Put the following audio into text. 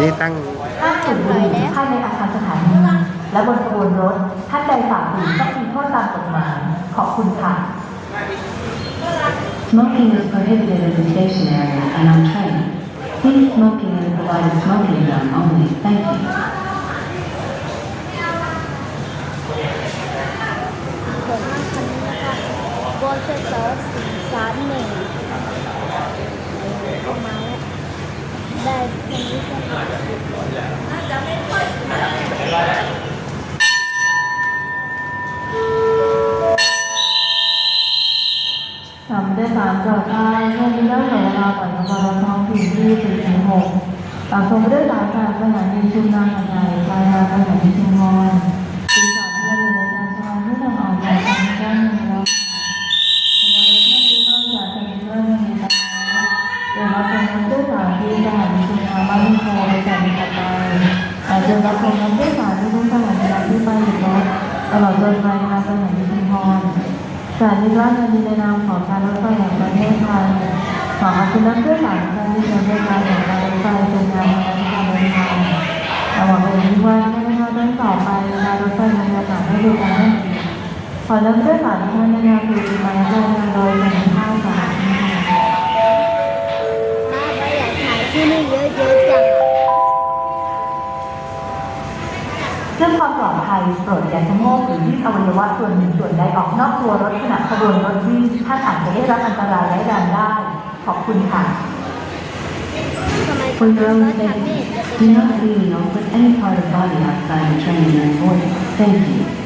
นี่ตั้งห้ามสูบบุหรี่ายในอาคารสถานีและบนขบวนรถท่านใดฝ่าฝืนต้องมีโทษตามกฎหมายขอบคุณค่ะ Smoking is prohibited in the station area and on train. Please smoking and provide a smoking gun only. Thank you. ส่วนมาสีสามหนึ่งเข้ามาแล้วได้คันนี้ก็ สามได้สามจอดใต้เมื่อมีเรื่องเวลาปล่อยของเราท้องถิ่นที่สี่ถึงหกตามชมด้วยสามการสถานีชุมนาง เดี๋ยวเราจะนำผู้สารที่สถานีชุมพรบ้านลุงโพไปจากนี้ต่อไปอาจจะรับชมนำผู้สารที่ทุกสถานีที่ไปถึงรถตลอดจนไปงานสถานีชุมพรสถานีราชธานีในนามของการรถไฟแห่งประเทศไทยขออบคุณนักเพื่อสารการที่ใช้บริการของการรถไฟเป็นงานในการเดินทางเราหวังเป็นอย่ว่าท่านผู้ท่านต่อไปการรถไฟในโอกาสให้บริการขอนักเพื่อสารท่านในนามคือมาและการโดยการท่าสาร เพื่อความปลอดภัยโปรดอย่าชะโงกหรือยื่นอวัยวะส่วนหนึ่งส่วนใดออกนอกตัวรถขณะขบวนรถวิ่งท่านอาจจะได้รับอันตรายร้ายแรงได้ ขอบคุณค่ะ For your own safety, do not lean or put any part of body outside the train during boarding. Thank you.